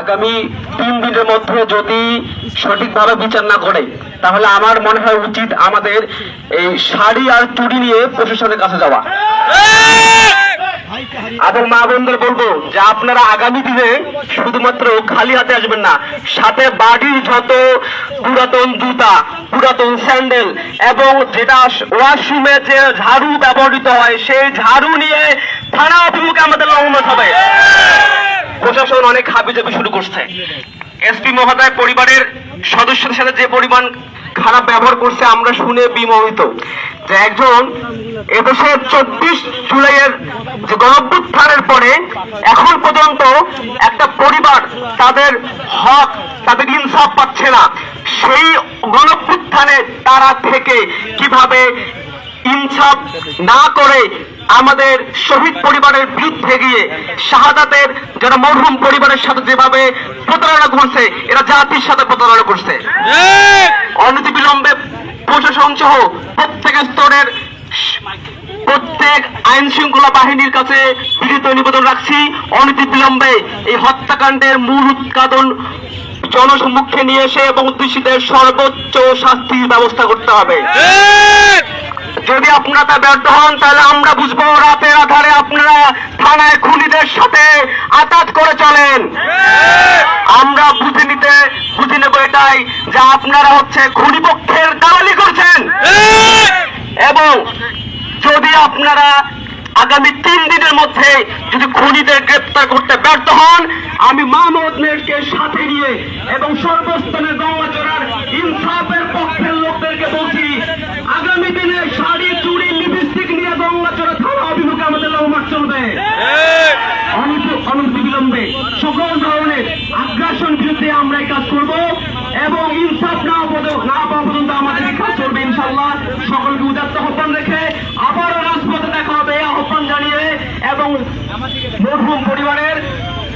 আগামী তিন দিনের মধ্যে যদি সঠিকভাবে বিচার না করে তাহলে আমার মনে হয় উচিত আমাদের এই শাড়ি আর চুড়ি নিয়ে প্রশাসনের কাছে যাওয়া। এবং মা বোনদের বলব যে আপনারা আগামী দিনে শুধুমাত্র খালি হাতে আসবেন না, সাথে বাড়ির যত পুরাতন জুতা, পুরাতন স্যান্ডেল এবং যেটা ওয়াশরুমে যে ঝাড়ু ব্যবহৃত হয়, সেই ঝাড়ু নিয়ে থানা অভিমুখে আমাদের লঙ্ঘন হবে। প্রশাসন অনেক হাবিজাবি শুরু করছে। এসপি মহোদয় পরিবারের সদস্যদের সাথে যে পরিমাণ খারাপ ব্যবহার করছে, আমরা শুনে বিমোহিত। যে একজন এদেশের চব্বিশ জুলাইয়ের যে গণভ্যুত্থানের পরে এখন পর্যন্ত একটা পরিবার তাদের হক, তাদের ইনসাফ পাচ্ছে না। সেই গণভ্যুত্থানে তারা থেকে কীভাবে ইনসাফ না করে আমাদের শহীদ পরিবারের বিরুদ্ধে গিয়ে শাহাদাতের যারা মরহুম পরিবারের সাথে যেভাবে প্রতারণা করছে এরা জাতির সাথে প্রতারণা করছে। অনতি বিলম্বে প্রশাসন সহ প্রত্যেক স্তরের প্রত্যেক আইন শৃঙ্খলা বাহিনীর কাছে বিনীত নিবেদন রাখছি। অনতি বিলম্বে এই হত্যাকাণ্ডের মূল উৎপাদন জনসম্মুখে নিয়ে এসে এবং দোষীদের সর্বোচ্চ শাস্তির ব্যবস্থা করতে হবে। যদি আপনারা ব্যর্থ হন, তাহলে আমরা বুঝব রাতের আধারে আপনারা থানায় খুনিদের সাথে আঘাত করে চলেন। আমরা বুঝে নিতে, বুঝে নেব এটাই যে আপনারা হচ্ছে খুনি পক্ষের দালালি করছেন। এবং যদি আপনারা আগামী তিন দিনের মধ্যে যদি খুনিদের গ্রেপ্তার করতে ব্যর্থ হন, আমি মাহমুদ মেয়েরকে সাথে নিয়ে এবং সর্বস্থানের গঙ্গাচড়ার ইনসাফের চলবে। অনতি- অনতি বিলম্বে। সকল ধরনের আগ্রাসন বিরুদ্ধে আমরা কাজ করব এবং ইনসাফ না না পাওয়া পর্যন্ত আমাদের কাজ চলবে ইনশাল্লাহ সকলকে উদাত্ত আহ্বান রেখে আবারও রাজপথে দেখা হবে আহ্বান জানিয়ে এবং মরহুম পরিবারের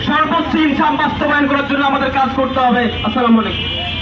সর্বোচ্চ ইনসাফ বাস্তবায়ন করার জন্য আমাদের কাজ করতে হবে। আসসালামু আলাইকুম।